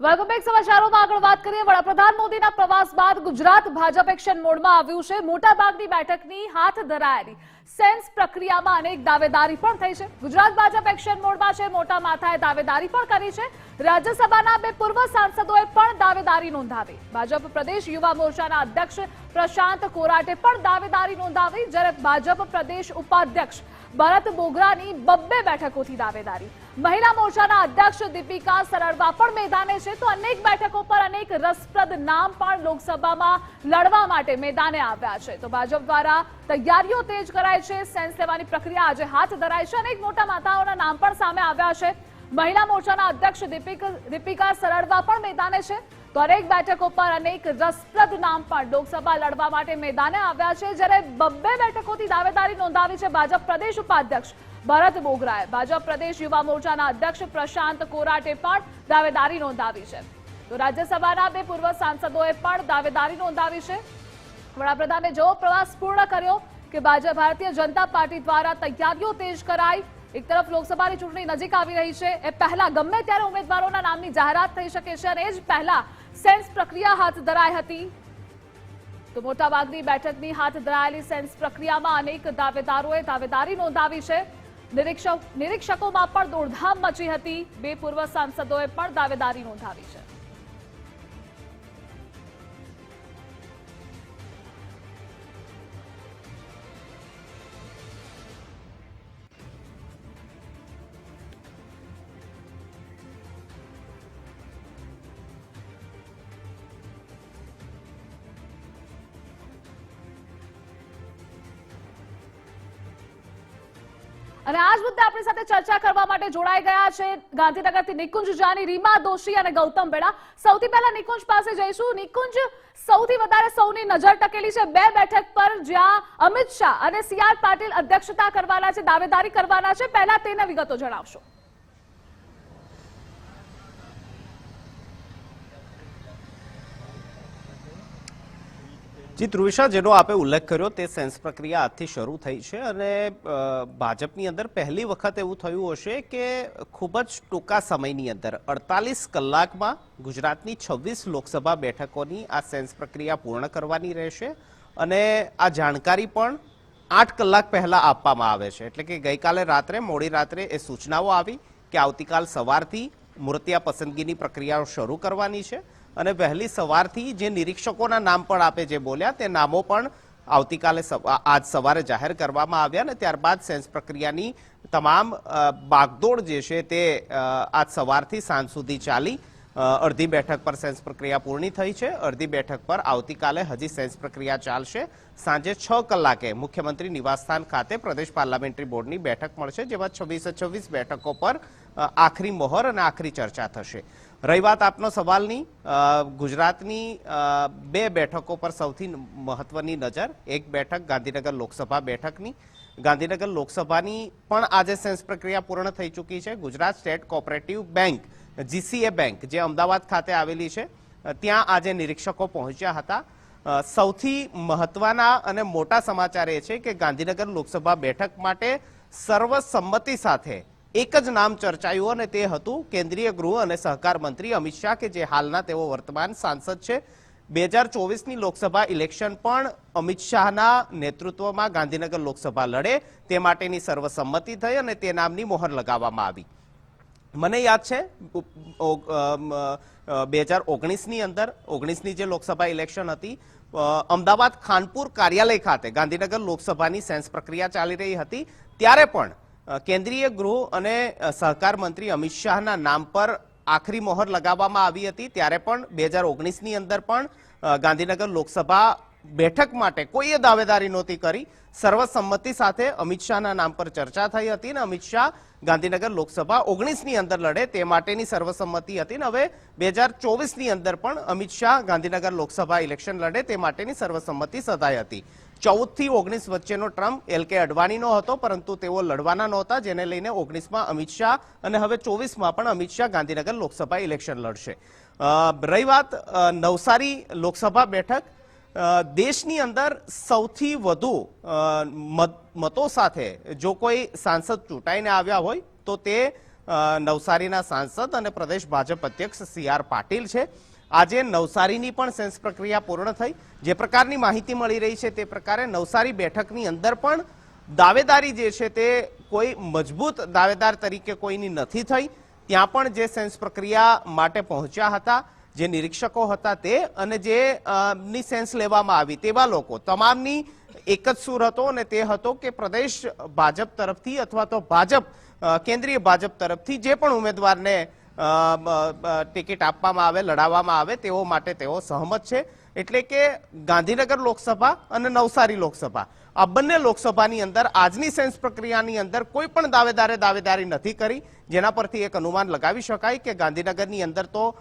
Welcome back આગળ વાત કરીએ. વડાપ્રધાન મોદીના પ્રવાસ બાદ ગુજરાત ભાજપ મોડમાં આવ્યું છે. મોટાભાગની બેઠકની હાથ ધરાયેલી સેન્સ પ્રક્રિયામાં અનેક દાવેદારી પણ થઈ છે. ગુજરાત ભાજપ મોડમાં છે. મોટા માથાએ દાવેદારી પણ કરી છે. રાજ્યસભાના બે પૂર્વ સાંસદોએ પણ દાવેદારી નોંધાવી. ભાજપ પ્રદેશ યુવા મોરચાના અધ્યક્ષ પ્રશાંત કોરાટે પણ દાવેદારી નોંધાવી, જ્યારે ભાજપ પ્રદેશ ઉપાધ્યક્ષ ભરત બોગરાની બબ્બે બેઠકોથી દાવેદારી. મહિલા મોરચાના અધ્યક્ષ દીપિકા સરળવા પણ મેદાને છે. તો અનેક બેઠકો પર અનેક રસપ્રદ નામ પણ લોકસભામાં લડવા માટે મેદાને આવ્યા છે. તો ભાજપ દ્વારા તૈયારીઓ તેજ કરાય છે. સેન્સ લેવાની પ્રક્રિયા આજે હાથ ધરાય છે. અનેક મોટા માતાઓના નામ પણ સામે આવ્યા છે. મહિલા મોરચાના અધ્યક્ષ દીપિકા સરળવા પણ મેદાને છે. તો અનેક બેઠકો પર અનેક રસપ્રદ નામ પણ લોકસભા લડવા માટે મેદાને આવ્યા છે. જ્યારે બબ્બે બેઠકોથી દાવેદારી નોંધાવી છે ભાજપ પ્રદેશ ઉપાધ્યક્ષ ભરત બોગરાએ ભાજપ પ્રદેશ યુવા મોરચાના અધ્યક્ષ પ્રશાંત કોરાટે પણ દાવેદારી નોંધાવી છે. તો રાજ્યસભાના બે પૂર્વ સાંસદોએ પણ દાવેદારી નોંધાવી છે. વડાપ્રધાને જેવો પ્રવાસ પૂર્ણ કર્યો કે ભાજપ ભારતીય જનતા પાર્ટી દ્વારા તૈયારીઓ તેજ કરાઈ. એક તરફ લોકસભાની ચૂંટણી નજીક આવી રહી છે. એ પહેલા ગમે ત્યારે ઉમેદવારોના નામની જાહેરાત થઈ શકે છે અને એ જ પહેલા સેન્સ પ્રક્રિયા હાથ ધરાઈ હતી. તો મોટાભાગની બેઠકની હાથ ધરાયેલી સેન્સ પ્રક્રિયામાં અનેક દાવેદારોએ દાવેદારી નોંધાવી છે. નિરીક્ષકોમાં પણ દોડધામ મચી હતી. બે પૂર્વ સાંસદોએ પણ દાવેદારી નોંધાવી છે. અને આ જ મુદ્દે આપણી સાથે ચર્ચા કરવા માટે જોડાઈ ગયા છે ગાંધીનગરથી નિકુંજ જાની રીમા દોશી અને ગૌતમ બેડા. સૌથી પહેલા નિકુંજ પાસે જઈશું. નિકુંજ, સૌથી વધારે સૌની નજર ટકેલી છે બે બેઠક પર જ્યાં અમિત શાહ અને સી આર પાટીલ અધ્યક્ષતા કરવાના છે, દાવેદારી કરવાના છે. પહેલા તેના વિગતો જણાવશો. જી ધ્રુવિશા જેનો આપે ઉલ્લેખ કર્યો, તે સેન્સ પ્રક્રિયા આજથી શરૂ થઈ છે અને ભાજપની અંદર પહેલી વખત એવું થયું હશે કે ખૂબ જ ટૂંકા સમયની અંદર, અડતાલીસ કલાકમાં ગુજરાતની છવ્વીસ લોકસભા બેઠકોની આ સેન્સ પ્રક્રિયા પૂર્ણ કરવાની રહેશે અને આ જાણકારી પણ આઠ કલાક પહેલાં આપવામાં આવે છે. એટલે કે ગઈકાલે રાત્રે, મોડી રાત્રે એ સૂચનાઓ આવી કે આવતીકાલ સવારથી મૂર્તિયા પસંદગીની પ્રક્રિયાઓ શરૂ કરવાની છે. અને વહેલી સવારથી જે નિરીક્ષકોના નામ પણ આપે જે બોલ્યા, તે નામો પણ આવતીકાલે આજ સવારે જાહેર કરવામાં આવ્યા અને ત્યારબાદ સેન્સ પ્રક્રિયાની તમામ બાગદોડ જે છે તે આજ સવારથી સાંજ સુધી ચાલી અડધી બેઠક પર સેન્સ પ્રક્રિયા પૂર્ણ થઈ છે, અડધી બેઠક પર આવતીકાલે હજી સેન્સ પ્રક્રિયા ચાલશે. સાંજે છ કલાકે મુખ્યમંત્રી નિવાસસ્થાન ખાતે પ્રદેશ પાર્લામેન્ટરી બોર્ડની બેઠક મળશે, જેમાં છવ્વીસે છવ્વીસ બેઠકો પર આખરી મોહર અને આખરી ચર્ચા થશે. રહી વાત આપનો સવાલની. ગુજરાતની બે બેઠકો પર સૌથી મહત્વની નજર, એક બેઠક ગાંધીનગર લોકસભા બેઠકની. ગાંધીનગર લોકસભાની પણ આજે સેન્સ પ્રક્રિયા પૂર્ણ થઈ ચૂકી છે. Gujarat state cooperative bank, GCA bank, જે અમદાવાદ ખાતે આવેલી છે, ત્યાં આજે નિરીક્ષકો પહોંચ્યા હતા. સૌથી મહત્વના અને મોટા સમાચાર એ છે કે ગાંધીનગર લોકસભા બેઠક માટે સર્વસંમતિ સાથે એક જ નામ ચર્ચાયું અને તે હતું કેન્દ્રીય ગૃહ અને સહકાર મંત્રી અમિત શાહ કે જે હાલના તેઓ વર્તમાન સાંસદ છે. બે હજાર ચોવીસની લોકસભા ઇલેક્શન પણ અમિત શાહના નેતૃત્વમાં ગાંધીનગર લોકસભા લડે, તે માટેની સર્વસંમતિ થઈ અને તે નામની મોહર લગાવવામાં આવી. મને યાદ છે બે હજાર ઓગણીસની અંદર, ઓગણીસની જે લોકસભા ઇલેક્શન હતી અમદાવાદ ખાનપુર કાર્યાલય ખાતે ગાંધીનગર લોકસભાની સેન્સ પ્રક્રિયા ચાલી રહી હતી. ત્યારે પણ કેન્દ્રીય ગૃહ અને સહકાર મંત્રી અમિત શાહના નામ પર આખરી મોહર લગાવવામાં આવી હતી. ત્યારે પણ બે હજાર ઓગણીસની અંદર પણ ગાંધીનગર લોકસભા બેઠક માટે કોઈએ દાવેદારી નહોતી કરી. સર્વસંમતિ સાથે અમિત શાહના નામ પર ચર્ચા થઈ હતી અને અમિત શાહ ગાંધીનગર લોકસભા ઓગણીસની અંદર લડે તે માટેની સર્વસંમતિ હતી ને હવે બે હજાર ચોવીસની અંદર પણ અમિત શાહ ગાંધીનગર લોકસભા ઇલેક્શન લડે તે માટેની સર્વસંમતિ સધાઈ હતી. ચૌદથી ઓગણીસ વચ્ચેનો ટ્રમ્પ એલ કે અડવાણીનો હતો, પરંતુ તેઓ લડવાના નહોતા, જેને લઈને ઓગણીસમાં અમિત શાહ અને હવે ચોવીસમાં પણ અમિત શાહ ગાંધીનગર લોકસભા ઇલેક્શન લડશે. રહી વાત નવસારી લોકસભા બેઠક. દેશની અંદર સૌથી વધુ મતો સાથે જો કોઈ સાંસદ ચૂંટાઈને આવ્યા હોય, તો તે નવસારીના સાંસદ અને પ્રદેશ ભાજપ અધ્યક્ષ સી આર પાટીલ છે. આજે નવસારીની પણ સેન્સ પ્રક્રિયા પૂર્ણ થઈ. જે પ્રકારની માહિતી મળી રહી છે તે પ્રકારે નવસારી બેઠકની અંદર પણ દાવેદારી જે છે તે કોઈ મજબૂત દાવેદાર તરીકે કોઈની નથી થઈ. ત્યાં પણ જે સેન્સ પ્રક્રિયા માટે પહોંચ્યા હતા, જે નિરીક્ષકો હતા તે અને જે ની સેન્સ લેવામાં આવી તેવા લોકો, તમામની એક જ સુર હતો અને તે હતો કે પ્રદેશ ભાજપ તરફથી અથવા તો ભાજપ કેન્દ્રીય ભાજપ તરફથી જે પણ ઉમેદવારને ટિકિટ આપવામાં આવે, લડાવવામાં આવે, તેઓ માટે તેઓ સહમત છે. એટલે કે ગાંધીનગર લોકસભા અને નવસારી લોકસભા. આ બંને લોકસભાની અંદર આજની સેન્સ પ્રક્રિયાની અંદર કોઈ પણ દાવેદારે દાવેદારી નથી કરી, જેના પરથી એક અનુમાન લગાવી શકાય કે ગાંધીનગરની અંદર તો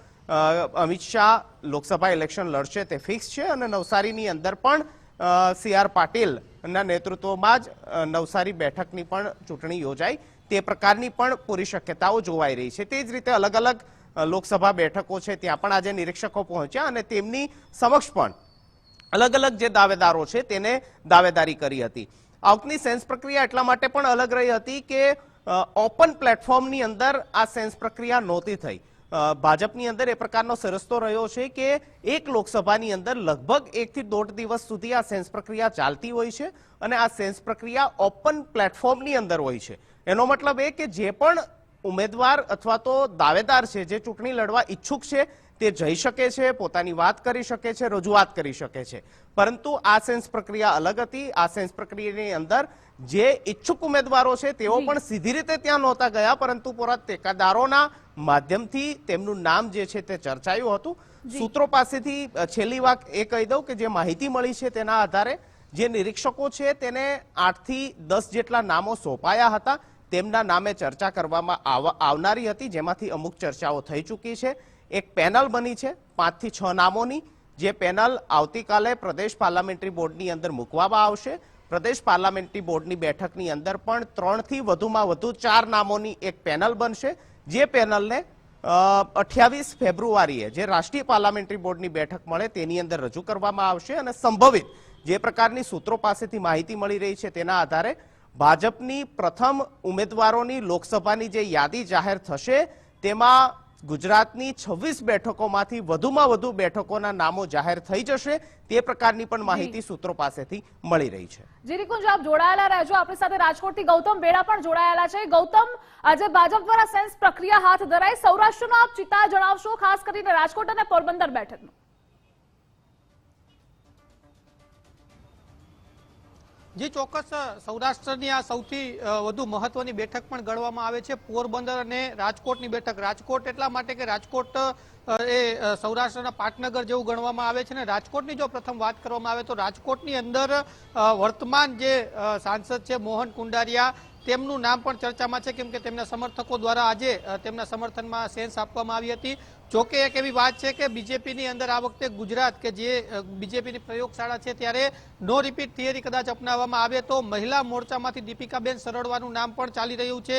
અમિત શાહ લોકસભા ઇલેક્શન લડશે તે ફિક્સ છે અને નવસારીની અંદર પણ સી આર પાટીલના નેતૃત્વમાં જ નવસારી બેઠકની પણ ચૂંટણી યોજાય તે પ્રકારની પણ પૂરી શક્યતાઓ જોવાઈ રહી છે. તે જ રીતે અલગ અલગ લોકસભા બેઠકો છે, ત્યાં પણ આજે નિરીક્ષકો પહોંચ્યા અને તેમની સમક્ષ પણ અલગ અલગ જે દાવેદારો છે તેને દાવેદારી કરી હતી. આવકની સેન્સ પ્રક્રિયા એટલા માટે પણ અલગ રહી હતી કે ઓપન પ્લેટફોર્મની અંદર આ સેન્સ પ્રક્રિયા નહોતી થઈ. ભાજપની અંદર એ પ્રકારનો સરસતો રહ્યો છે કે એક લોકસભાની અંદર લગભગ એકથી દોઢ દિવસ સુધી આ સેન્સ પ્રક્રિયા ચાલતી હોય છે અને આ સેન્સ પ્રક્રિયા ઓપન પ્લેટફોર્મની અંદર હોય છે. એનો મતલબ એ કે જે પણ ઉમેદવાર અથવા તો દાવેદાર છે જે ચૂંટણી લડવા ઈચ્છુક છે તે જઈ શકે છે પોતાની વાત કરી શકે છે રજૂઆત કરી શકે છે. પરંતુ આ સેન્સ પ્રક્રિયા અલગ હતી. આ સેન્સ પ્રક્રિયાની અંદર જે ઈચ્છુક ઉમેદવારો છે તેઓ પણ સીધી રીતે ત્યાં નહોતા ગયા પરંતુ પૂરા ટેકાદારોના માધ્યમથી તેમનું નામ જે છે તે ચર્ચાયું હતું. સૂત્રો પાસેથી છેલ્લી વાત એ કહી દઉં કે જે માહિતી મળી છે તેના આધારે જે નિરીક્ષકો છે તેને આઠથી દસ જેટલા નામો સોંપાયા હતા. તેમના નામે ચર્ચા કરવામાં આવ- આવનારી હતી, જેમાંથી અમુક ચર્ચાઓ થઈ ચૂકી છે. એક પેનલ બની છે, પાંચથી છ નામોની, જે પેનલ આવતીકાલે પ્રદેશ પાર્લામેન્ટરી બોર્ડની અંદર મૂકવામાં આવશે. પ્રદેશ પાર્લામેન્ટરી બોર્ડની બેઠકની અંદર પણ ત્રણથી વધુમાં વધુ ચાર નામોની એક પેનલ બનશે, જે પેનલને અઠ્યાવીસ ફેબ્રુઆરીએ જે રાષ્ટ્રીય પાર્લામેન્ટરી બોર્ડની બેઠક મળે તેની અંદર રજૂ કરવામાં આવશે અને સંભવિત જે પ્રકારની સૂત્રો પાસેથી માહિતી મળી રહી છે તેના આધારે ભાજપની પ્રથમ ઉમેદવારોની લોકસભાની જે યાદી જાહેર થશે તેમાં ગુજરાતની છવ્વીસ બેઠકોમાંથી વધુમાં વધુ બેઠકોના નામો જાહેર થઈ જશે. તે પ્રકારની પણ માહિતી સૂત્રો પાસેથી મળી રહી છે. જીરીકુંજ આપ જોડાયેલા રહેજો. આપણી સાથે રાજકોટથી ગૌતમ બેડા પણ જોડાયેલા છે. ગૌતમ આજે ભાજપ દ્વારા સેન્સ પ્રક્રિયા હાથ ધરાઈ. સૌરાષ્ટ્રનો આપ ચિતા જણાવશો ખાસ કરીને રાજકોટ અને પોરબંદર બેઠકનું. જે ચોક્કસ સૌરાષ્ટ્રની આ સૌથી વધુ મહત્વની બેઠક પણ ગણવામાં આવે છે. પોરબંદર અને રાજકોટની બેઠક. રાજકોટ એટલા માટે કે રાજકોટ એ સૌરાષ્ટ્રના પાટનગર જેવું ગણવામાં આવે છે. ને રાજકોટની જો પ્રથમ વાત કરવામાં આવે તો રાજકોટની અંદર વર્તમાન જે સાંસદ છે મોહન કુંડારિયા તેમનું નામ પણ ચર્ચામાં છે, કેમ કે તેમના સમર્થકો દ્વારા આજે તેમના સમર્થનમાં સેન્સ આપવામાં આવી હતી. જોકે એક એવી વાત છે કે બીજેપીની અંદર આ વખતે ગુજરાત કે જે બીજેપીની પ્રયોગશાળા છે ત્યારે નો રિપીટ થિયરી કદાચ અપનાવવામાં આવે તો મહિલા મોરચામાંથી દીપિકાબેન સરળવાનું નામ પણ ચાલી રહ્યું છે.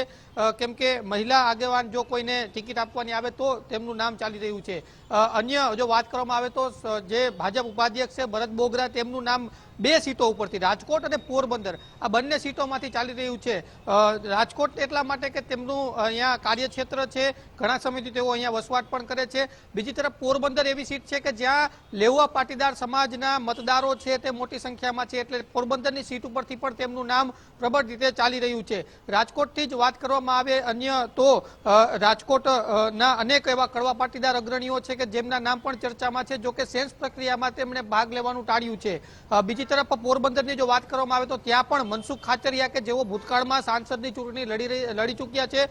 કેમ કે મહિલા આગેવાન જો કોઈને ટિકિટ આપવાની આવે તો તેમનું નામ ચાલી રહ્યું છે. અન્ય જો વાત કરવામાં આવે તો જે ભાજપ ઉપાધ્યક્ષ છે ભરત બોગરા, તેમનું નામ બે સીટો ઉપરથી રાજકોટ અને પોરબંદર. આ બંને સીટોમાંથી ચાલી રહ્યું છે. રાજકોટ એટલા માટે કે તેમનું અહીંયા કાર્યક્ષેત્ર છે ઘણા સમયથી તેઓ અહીંયા વસવાટ પણ કરે છે. બીજી તરફ પોરબંદર એવી સીટ છે કે જ્યાં લેવા પાટીદાર સમાજના મતદારો છે તે મોટી સંખ્યામાં છે એટલે પોરબંદરની સીટ ઉપરથી પણ તેમનું નામ પ્રબળ રીતે ચાલી રહ્યું છે. રાજકોટથી જ વાત કરવામાં આવે અન્ય તો અ, રાજકોટ અ, ના અનેક એવા કડવા પાટીદાર અગ્રણીઓ છે કે જેમના નામ પણ ચર્ચામાં છે જોકે સેન્સ પ્રક્રિયામાં તેમણે ભાગ લેવાનું ટાળ્યું છે. અ, બીજી તરફ પોરબંદરની જો વાત કરવામાં આવે તો ત્યાં પણ મનસુખ ખાચરિયા કે જેઓ ભૂતકાળમાં સાંસદની ચૂંટણી લડી લડી ચૂક્યા છે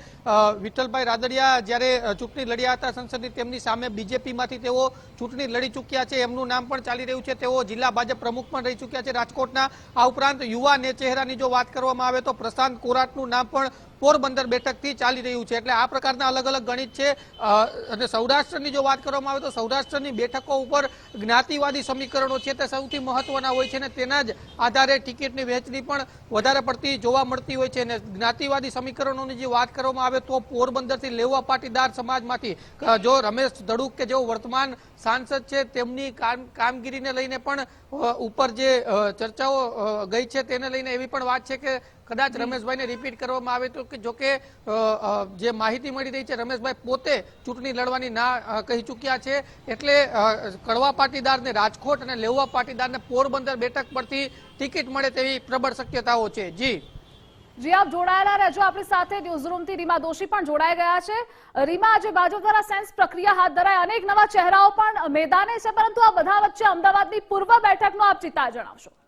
વિઠ્ઠલભાઈ રાદડિયા જ્યારે ચૂંટણી લડ્યા હતા સંસદની, તેમની સામે બીજેપીમાંથી તેઓ ચૂંટણી લડી ચૂક્યા છે, એમનું નામ પણ ચાલી રહ્યું છે. તેઓ જિલ્લા ભાજપ પ્રમુખ પણ રહી ચૂક્યા છે રાજકોટના. આ ઉપરાંત યુવા ને ચહેરાની જો વાત કરવામાં આવે તો પ્રશાંત કોરાટનું નામ પણ પોરબંદર બેઠકથી ચાલી રહ્યું છે. એટલે આ પ્રકારના અલગ અલગ ગણિત છે. અને સૌરાષ્ટ્રની જો વાત કરવામાં આવે તો સૌરાષ્ટ્રની બેઠકો ઉપર જ્ઞાતિવાદી સમીકરણો છે તે સૌથી મહત્વના હોય છે અને તેના જ આધારે ટિકિટની વહેંચણી પણ વધારે પડતી જોવા મળતી હોય છે. અને જ્ઞાતિવાદી સમીકરણોની જે વાત કરવામાં આવે તો પોરબંદરથી લેવા પાટીદાર સમાજમાંથી જો રમેશ ધડુક કે જેઓ વર્તમાન સાંસદ છે તેમની કામ- કામગીરીને લઈને પણ ઉપર જે ચર્ચાઓ ગઈ છે તેને લઈને એવી પણ વાત છે કે કદાચ રમેશભાઈને રિપીટ કરવામાં આવે તો કે જોકે અ, અ, જે માહિતી મળી રહી છે રમેશભાઈ પોતે ચૂંટણી લડવાની ના કહી ચૂક્યા છે. એટલે કડવા પાટીદારને રાજકોટ અને લેવા પાટીદારને પોરબંદર બેઠક પરથી ટિકિટ મળે તેવી પ્રબળ શક્યતાઓ છે. જી. જી આપ જોડાયેલા રહેજો. આપણી સાથે ન્યૂઝરૂમથી રીમા દોશી પણ જોડાઈ ગયા છે. રીમા આજે ભાજપ દ્વારા સેન્સ પ્રક્રિયા હાથ ધરાય અનેક નવા ચહેરાઓ પણ મેદાને છે પરંતુ આ બધા વચ્ચે અમદાવાદની પૂર્વ બેઠકનો આપ ચિત્તા જણાવશો.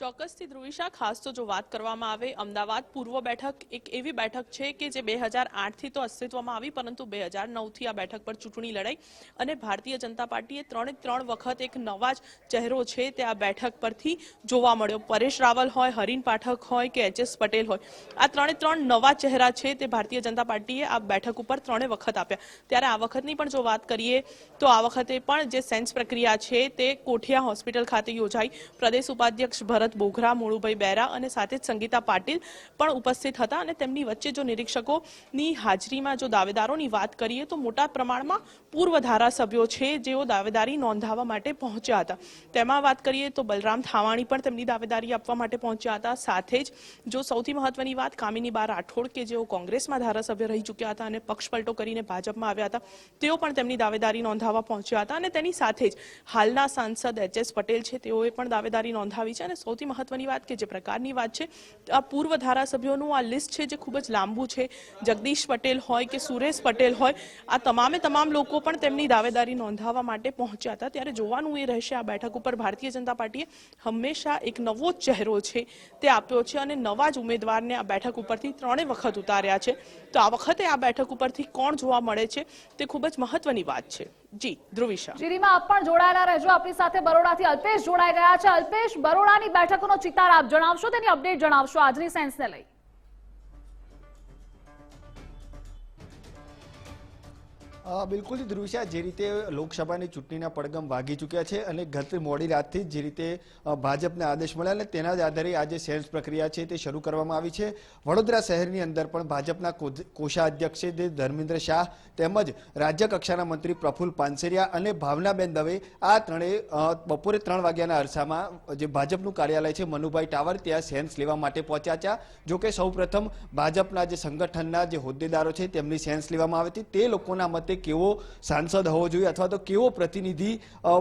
ચોક્કસથી ધ્રુવિશા ખાસ તો જો વાત કરવામાં આવે, અમદાવાદ પૂર્વ બેઠક એક એવી બેઠક છે કે જે બે હજાર આઠથી તો અસ્તિત્વમાં આવી, પરંતુ બે હજાર નવથી આ બેઠક પર ચૂંટણી લડાઈ અને ભારતીય જનતા પાર્ટીએ ત્રણે ત્રણ વખત એક નવા જ ચહેરો છે તે આ બેઠક પરથી જોવા મળ્યો. પરેશ રાવલ હોય, હરીન પાઠક હોય કે એચ એસ પટેલ હોય, આ ત્રણે ત્રણ નવા ચહેરા છે તે ભારતીય જનતા પાર્ટીએ આ બેઠક ઉપર ત્રણે વખત આપ્યા. ત્યારે આ વખતની પણ જો વાત કરીએ, તો આ વખતે પણ જે સેન્સ પ્રક્રિયા છે તે કોઠિયા હોસ્પિટલ ખાતે યોજાઈ. પ્રદેશ ઉપાધ્યક્ષ ભરત બોઘરા, મોળુભાઈ બેરા અને સાથે જ સંગીતા પાટીલ પણ ઉપસ્થિત હતા અને તેમની વચ્ચે જો નિરીક્ષકોની હાજરીમાં જો દાવેદારોની વાત કરીએ તો મોટા પ્રમાણમાં પૂર્વ ધારાસભ્યો છે, જેઓ દાવેદારી નોંધાવવા માટે પહોંચ્યા હતા. તેમાં વાત કરીએ તો બલરામ થાવાણી પણ તેમની દાવેદારી આપવા માટે પહોંચ્યા હતા. સાથે જ જો સૌથી મહત્વની વાત કામિની બા રાઠોડ કે જેઓ કોંગ્રેસમાં ધારાસભ્ય રહી ચૂક્યા હતા અને પક્ષપલટો કરીને ભાજપમાં આવ્યા હતા, તેઓ પણ તેમની દાવેદારી નોંધાવવા પહોંચ્યા હતા અને તેની સાથે જ હાલના સાંસદ એચ એસ પટેલ છે, તેઓએ પણ દાવેદારી નોંધાવી છે અને સૌથી મહત્વની વાત કે જે પ્રકારની વાત છે, આ પૂર્વ ધારાસભ્યોનું આ લિસ્ટ છે જે ખૂબ જ લાંબુ છે. જગદીશ પટેલ હોય કે સુરેશ પટેલ હોય, આ તમામે તમામ લોકો પણ તેમની દાવેદારી નોંધાવવા માટે પહોંચ્યા હતા. ત્યારે જોવાનું એ રહેશે, આ બેઠક ઉપર ભારતીય જનતા પાર્ટીએ હંમેશા એક નવો ચહેરો છે તે આપ્યો છે અને નવા જ ઉમેદવારને આ બેઠક ઉપરથી ત્રણેય વખત ઉતાર્યા છે. તો આ વખતે આ બેઠક ઉપરથી કોણ જોવા મળે છે તે ખૂબ જ મહત્વની વાત છે. જી, ધ્રુવિશા. જી આપ પણ જોડાયેલા રહેજો. આપણી સાથે બરોડાથી અલ્પેશ જોડાઈ ગયા છે. અલ્પેશ, બરોડાની બેઠકોનો ચિતાર આપ જણાવશો? તેની અપડેટ જણાવશો આજની સેન્સને લઈ. બિલકુલ ધ્રુવિશા જે રીતે લોકસભાની ચૂંટણીના પડગમ વાગી ચૂક્યા છે અને ગત મોડી રાતથી જ રીતે ભાજપને આદેશ મળ્યા અને તેના જ આધારે આજે સેન્સ પ્રક્રિયા છે તે શરૂ કરવામાં આવી છે. વડોદરા શહેરની અંદર પણ ભાજપના કોષાધ્યક્ષ જે ધર્મેન્દ્ર શાહ તેમજ રાજ્ય કક્ષાના મંત્રી પ્રફુલ પાનસેરિયા અને ભાવનાબેન દવે આ ત્રણેય બપોરે ત્રણ વાગ્યાના અરસામાં, જે ભાજપનું કાર્યાલય છે મનુભાઈ ટાવર ત્યાં સેન્સ લેવા માટે પહોંચ્યા હતા. જોકે સૌપ્રથમ ભાજપના જે સંગઠનના જે હોદ્દેદારો છે તેમની સેન્સ લેવામાં આવી હતી. તે લોકોના મતે કેવો સાંસદ હોવો જોઈએ અથવા તો કેવો પ્રતિનિધિ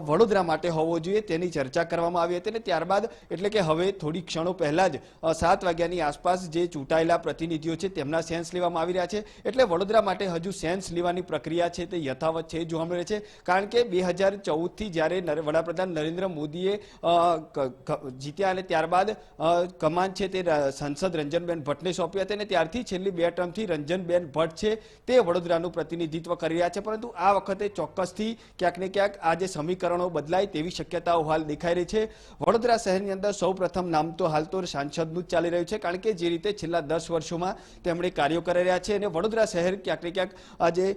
વડોદરા માટે હોવો જોઈએ તેની ચર્ચા કરવામાં આવી હતી અને ત્યારબાદ એટલે કે હવે થોડી ક્ષણો પહેલા જ સાત વાગ્યાની આસપાસ જે ચૂંટાયેલા પ્રતિનિધિઓ છે તેમના સેન્સ લેવામાં આવી રહ્યા છે. એટલે વડોદરા માટે હજુ સેન્સ લેવાની પ્રક્રિયા છે તે યથાવત છે જોવા મળે છે. કારણ કે બે હજાર ચૌદથી જ્યારે વડાપ્રધાન નરેન્દ્ર મોદીએ જીત્યા અને ત્યારબાદ કમાન છે તે સંસદ રંજનબેન ભટ્ટને સોંપી હતી અને ત્યારથી છેલ્લી બે ટર્મથી રંજનબેન ભટ્ટ છે તે વડોદરાનું પ્રતિનિધિત્વ કરી રહ્યા છે, પરંતુ આ વખતે ચોક્કસથી ક્યાંક ને ક્યાંક આ જે સમીકરણો બદલાય તેવી શક્યતાઓ હાલ દેખાઈ રહી છે. વડોદરા શહેરની અંદર સૌપ્રથમ નામ તો હાલ તો સાંસદનું જ ચાલી રહ્યું છે, કારણ કે જે રીતે છેલ્લા દસ વર્ષોમાં તેમણે કાર્યો કરી રહ્યા છે અને વડોદરા શહેર ક્યાંક ને ક્યાંક આ જે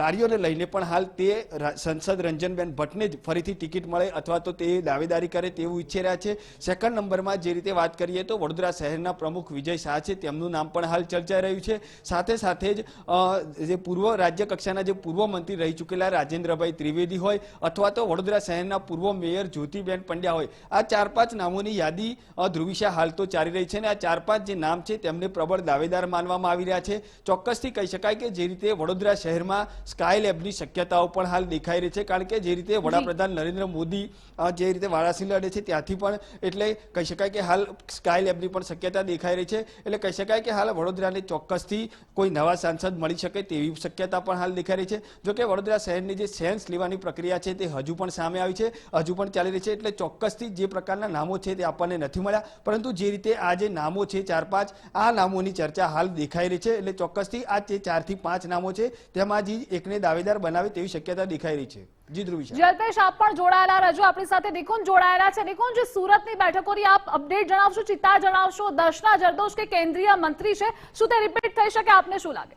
કાર્યોને લઈને પણ હાલ તે સંસદ રંજનબેન ભટ્ટને જ ફરીથી ટિકિટ મળે અથવા તો તે દાવેદારી કરે તેવું ઈચ્છી રહ્યા છે. સેકન્ડ નંબરમાં જે રીતે વાત કરીએ તો વડોદરા શહેરના પ્રમુખ વિજય શાહ છે, તેમનું નામ પણ હાલ ચર્ચાઈ રહ્યું છે. સાથે સાથે જ જે પૂર્વ રાજ્ય કક્ષાના જે પૂર્વ મંત્રી રહી ચૂકેલા રાજેન્દ્રભાઈ ત્રિવેદી હોય અથવા તો વડોદરા શહેરના પૂર્વ મેયર જ્યોતિબેન પંડ્યા હોય. આ ચાર પાંચ નામોની યાદી ધ્રુવિશા હાલ તો ચાલી રહી છે અને આ ચાર પાંચ જે નામ છે તેમને પ્રબળ દાવેદાર માનવામાં આવી રહ્યા છે. ચોક્કસથી કહી શકાય કે જે રીતે વડોદરા શહેરમાં સ્કાય લેબની શક્યતાઓ પણ હાલ દેખાઈ રહી છે કારણ કે જે રીતે વડાપ્રધાન નરેન્દ્ર મોદી જે રીતે વારાણસી લડે છે ત્યાંથી પણ એટલે કહી શકાય કે હાલ સ્કાય લેબની પણ શક્યતા દેખાઈ રહી છે. એટલે કહી શકાય કે હાલ વડોદરાને ચોક્કસથી કોઈ નવા સાંસદ મળી શકે તેવી શક્યતા પણ હાલ દેખાઈ રહી છે. જો કે વડોદરા શહેરની જે સેન્સ લેવાની પ્રક્રિયા છે તે હજુ પણ સામે આવી છે. હજુ પણ ચાલી રહી છે એટલે ચોક્કસથી જે પ્રકારના નામો છે તે આપણને નથી મળ્યા. પરંતુ જે રીતે આ જે નામો છે ચાર પાંચ, આ નામોની ચર્ચા હાલ દેખાઈ રહી છે એટલે ચોક્કસથી આ જે ચારથી પાંચ નામો છે તેમાંથી એકને દાવેદાર બનાવે તેવી શક્યતા દેખાઈ રહી છે. જી ધ્રુવિશા જી આપ પણ જોડાયેલા રહેજો આપણી સાથે નિકુંજ જોડાયેલા છે. નિકુંજ, સુરતની બેઠકોની આપ અપડેટ જણાવશો ચિતા જણાવશો, દર્શના જરદોશ કે કેન્દ્રીય મંત્રી છે? શું તે રિપીટ થઈ શકે? આપને શું લાગે?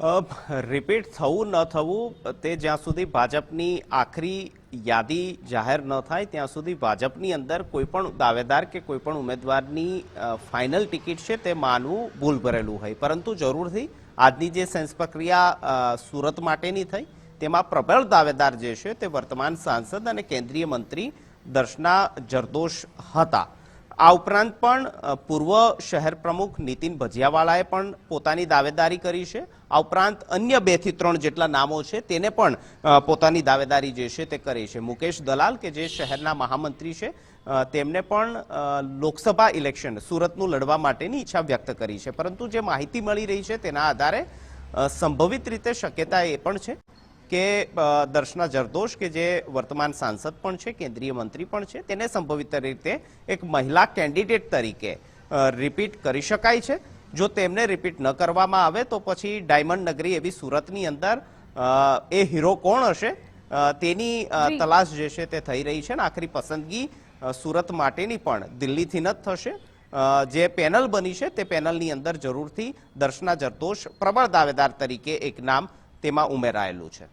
રિપીટ થવું ન થવું, તે જ્યાં સુધી ભાજપની આખરી યાદી જાહેર ન થાય, ત્યાં સુધી ભાજપની અંદર કોઈ પણ દાવેદાર કે કોઈ પણ ઉમેદવારની ફાઇનલ ટિકિટ છે તે માનવું ભૂલ ભરેલું હોય. પરંતુ જરૂરથી આજની જે સેન્સ પ્રક્રિયા સુરત માટેની થઈ, તેમાં પ્રબળ દાવેદાર જે છે તે વર્તમાન સાંસદ અને કેન્દ્રીય મંત્રી દર્શના જરદોશ હતા. આ ઉપરાંત પણ પૂર્વ શહેર પ્રમુખ નીતિન ભજીયાવાળાએ પણ પોતાની દાવેદારી કરી છે. આ ઉપરાંત અન્ય બેથી ત્રણ જેટલા નામો છે, તેને પણ પોતાની દાવેદારી જે છે તે કરી છે. મુકેશ દલાલ, કે જે શહેરના મહામંત્રી છે તેમને પણ લોકસભા ઇલેક્શન, સુરતનું લડવા માટેની ઈચ્છા વ્યક્ત કરી છે. પરંતુ જે માહિતી મળી રહી છે તેના આધારે સંભવિત રીતે શક્યતા એ પણ છે. કે દર્શના જરદોશ કે જે વર્તમાન સાંસદ પણ છે કેન્દ્રીય મંત્રી પણ છે તેને સંભવિત રીતે એક મહિલા કેન્ડિડેટ તરીકે રિપીટ કરી શકાય છે. જો તેમને રિપીટ ન કરવામાં આવે તો પછી ડાયમંડ નગરી એવી સુરતની અંદર એ હીરો કોણ હશે? તેની તલાશ જે છે તે થઈ રહી છે અને આખરી પસંદગી સુરત માટેની પણ દિલ્હીથી જ થશે. જે પેનલ બની છે તે પેનલની અંદર જરૂરથી દર્શના જરદોશ પ્રબળ દાવેદાર તરીકે એક નામ તેમાં ઉમેરાયેલું છે.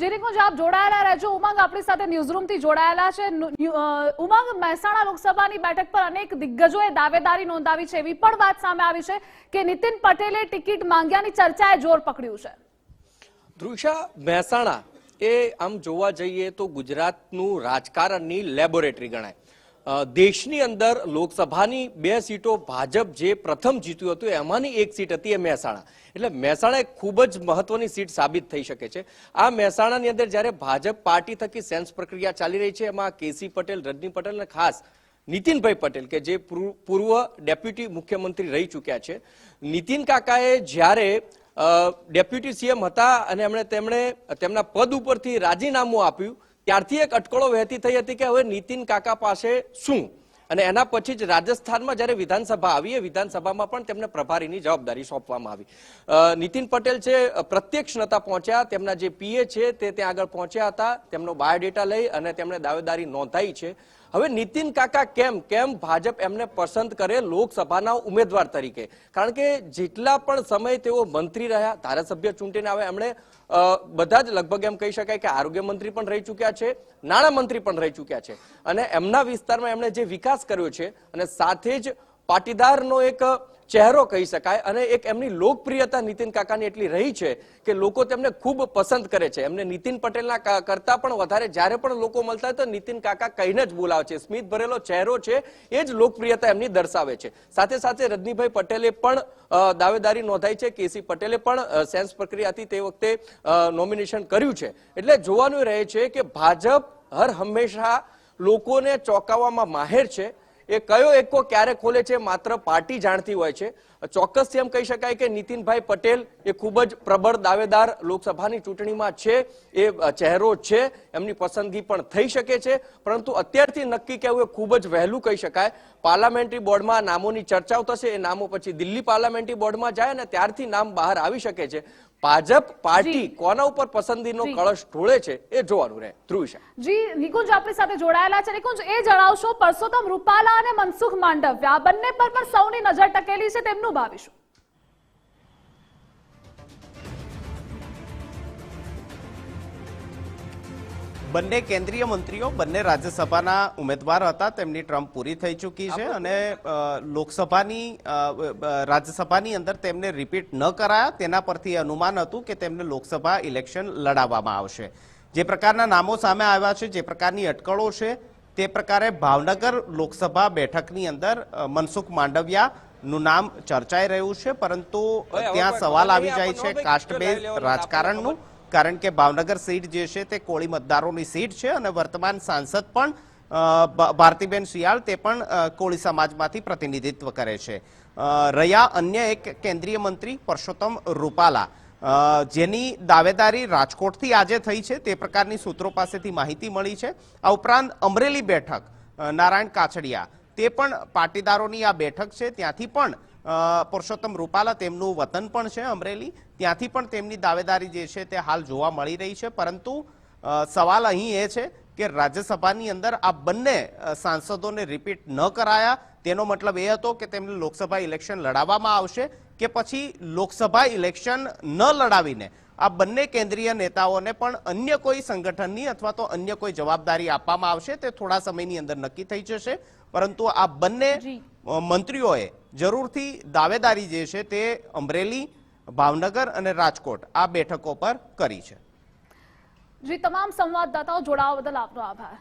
જે રીતનું આપ જોડાયેલા રહેજો, ઉમંગ આપણી સાથે ન્યૂઝરૂમથી જોડાયેલા છે. ઉમંગ મહેસાણા લોકસભાની બેઠક પર અનેક દિગ્ગજોએ દાવેદારી નોંધાવી છે એવી પણ વાત સામે આવી છે કે નીતિન પટેલે ટિકિટ માંગ્યાની ચર્ચાએ જોર પકડ્યું છે. ધ્રુષા મહેસાણા એ આમ જોવા જઈએ તો ગુજરાતનું રાજકારણની લેબોરેટરી ગણાય. દેશની અંદર લોકસભાની બે સીટો ભાજપ જે પ્રથમ જીત્યું હતું, એમાંની એક સીટ હતી એ મહેસાણા. એટલે મહેસાણા એક ખૂબ જ મહત્વની સીટ સાબિત થઈ શકે છે. આ મહેસાણાની અંદર જ્યારે ભાજપ પાર્ટી થકી સેન્સ પ્રક્રિયા ચાલી રહી છે, એમાં કેસી પટેલ, રજની પટેલ અને ખાસ નીતિનભાઈ પટેલ, કે જે પૂર્વ- ડેપ્યુટી મુખ્યમંત્રી રહી ચૂક્યા છે. નીતિન કાકાએ જ્યારે ડેપ્યુટી સીએમ હતા અને એમણે તેમણે તેમના પદ ઉપરથી રાજીનામું આપ્યું ત્યારથી એક અટકળો વહેતી થઈ હતી કે હવે નીતિન કાકા પાસે શું? અને એના પછી જ રાજસ્થાનમાં જ્યારે વિધાનસભા આવી, એ વિધાનસભામાં પણ તેમને પ્રભારીની જવાબદારી સોંપવામાં આવી. નીતિન પટેલ છે, પ્રત્યક્ષ નતા પહોંચ્યા. તેમના જે પીએ છે તે ત્યાં આગળ પહોંચ્યા હતા. તેમનો બાયોડેટા લઈ અને તેમણે દાવેદારી નોંધાઈ છે. હવે નીતિન કાકા કેમ? કેમ ભાજપ એમને પસંદ કરે લોકસભાના ઉમેદવાર તરીકે? કારણ કે જેટલા પણ સમય તેઓ મંત્રી રહ્યા, ધારાસભ્ય ચૂંટીને આવે, એમણે બધા જ લગભગ એમ કહી શકાય કે આરોગ્ય મંત્રી પણ રહી ચૂક્યા છે, નાણાં મંત્રી પણ રહી ચૂક્યા છે. અને એમના વિસ્તારમાં એમણે જે વિકાસ કર્યો છે, અને સાથે જ પાટીદારનો એક ચહેરો કહી શકાય અને એક એમની લોકપ્રિયતા નીતિન કાકાની એટલી રહી છે કે લોકો તેમને ખૂબ પસંદ કરે છે. એમને નીતિન પટેલના કરતા પણ વધારે જ્યારે પણ લોકો મળતા તો નીતિન કાકા કહીને જ બોલાવે છે. સ્મિત ભરેલો ચહેરો છે, એ જ લોકપ્રિયતા એમની દર્શાવે છે. સાથે સાથે રજનીભાઈ પટેલે પણ દાવેદારી નોંધાઈ છે. કેસી પટેલે પણ સેન્સ પ્રક્રિયા હતી તે વખતે નોમિનેશન કર્યું છે. એટલે જોવાનું રહે છે કે ભાજપ હર હંમેશા લોકોને ચોંકાવવામાં માહેર છે. એ કયો એક્કો ક્યારે ખોલે છે માત્ર પાર્ટી જાણતી હોય છે. ચોક્કસથી એમ કહી શકાય કે નીતિનભાઈ પટેલ એ ખૂબ જ પ્રબળ દાવેદાર લોકસભાની ચૂંટણીમાં છે એ ચહેરો છે એમની પસંદગી પણ થઈ શકે છે પરંતુ અત્યારથી નક્કી કહેવું એ ખૂબ જ વહેલું કહી શકાય. પાર્લામેન્ટરી બોર્ડમાં નામોની ચર્ચાઓ થશે એ નામો પછી દિલ્હી પાર્લામેન્ટરી બોર્ડમાં જાય અને ત્યારથી નામ બહાર આવી શકે છે. ભાજપ પાર્ટી કોના ઉપર પસંદગીનો કળશ ઢોળે છે એ જોવાનું રહે. ધ્રુવિશા જી નિકુંજ આપણી સાથે જોડાયેલા છે. નિકુંજ એ જણાવશો પરસોત્તમ રૂપાલા અને મનસુખ માંડવ્યા બંને પર પણ સૌની નજર ટકેલી છે તેમનું ભાવિ શું બંને કેન્દ્રીય મંત્રીઓ બંને રાજ્યસભાના ઉમેદવાર હતા. તેમની ટ્રમ્પ પૂરી થઈ ચૂકી છે અને લોકસભાની રાજ્યસભાની અંદર તેમને રિપીટ ન કરાયા. તેના પરથી અનુમાન હતું કે તેમને લોકસભા ઇલેક્શન લડાવવામાં આવશે. જે પ્રકારના નામો સામે આવ્યા છે જે પ્રકારની અટકળો છે તે પ્રકારે ભાવનગર લોકસભા બેઠકની અંદર મનસુખ માંડવિયા નું નામ ચર્ચાઈ રહ્યું છે પરંતુ ત્યાં સવાલ આવી જાય છે કાસ્ટ બેઝ રાજકારણનું કારણ કે ભાવનગર સીટ જે છે તે કોળી મતદારોની સીટ છે અને વર્તમાન સાંસદ પણ ભારતીબેન શિયાળ તે પણ કોળી સમાજમાંથી પ્રતિનિધિત્વ કરે છે. રહ્યા અન્ય એક કેન્દ્રીય મંત્રી પરસોત્તમ રૂપાલા. જેની દાવેદારી રાજકોટથી આજે થઈ છે તે પ્રકારની સૂત્રો પાસેથી માહિતી મળી છે. આ ઉપરાંત અમરેલી બેઠક નારાયણ કાછડિયા તે પણ પાટીદારોની આ બેઠક છે. ત્યાંથી પણ પુરુષોત્તમ રૂપાલા તેમનું વતન પણ છે અમરેલી. ત્યાંથી પણ તેમની દાવેદારી જે છે તે હાલ જોવા મળી રહી છે. પરંતુ સવાલ અહીં એ છે કે રાજ્યસભાની અંદર આ બંને સાંસદોને રિપીટ ન કરાયા. તેનો મતલબ એ હતો કે તેમને લોકસભા ઇલેક્શન લડાવવામાં આવશે કે પછી લોકસભા ઇલેક્શન ન લડાવીને આ બંને કેન્દ્રીય નેતાઓને પણ અન્ય કોઈ સંગઠનની અથવા તો અન્ય કોઈ જવાબદારી આપવામાં આવશે તે થોડા સમયની અંદર નક્કી થઈ જશે. પરંતુ આ બંને. મંત્રીઓએ જરૂરથી દાવેદારી જે છે તે અમરેલી ભાવનગર અને રાજકોટ આ બેઠકો પર કરી છે. જી તમામ સંવાદદાતાઓ જોડાવા બદલ આપનો આભાર.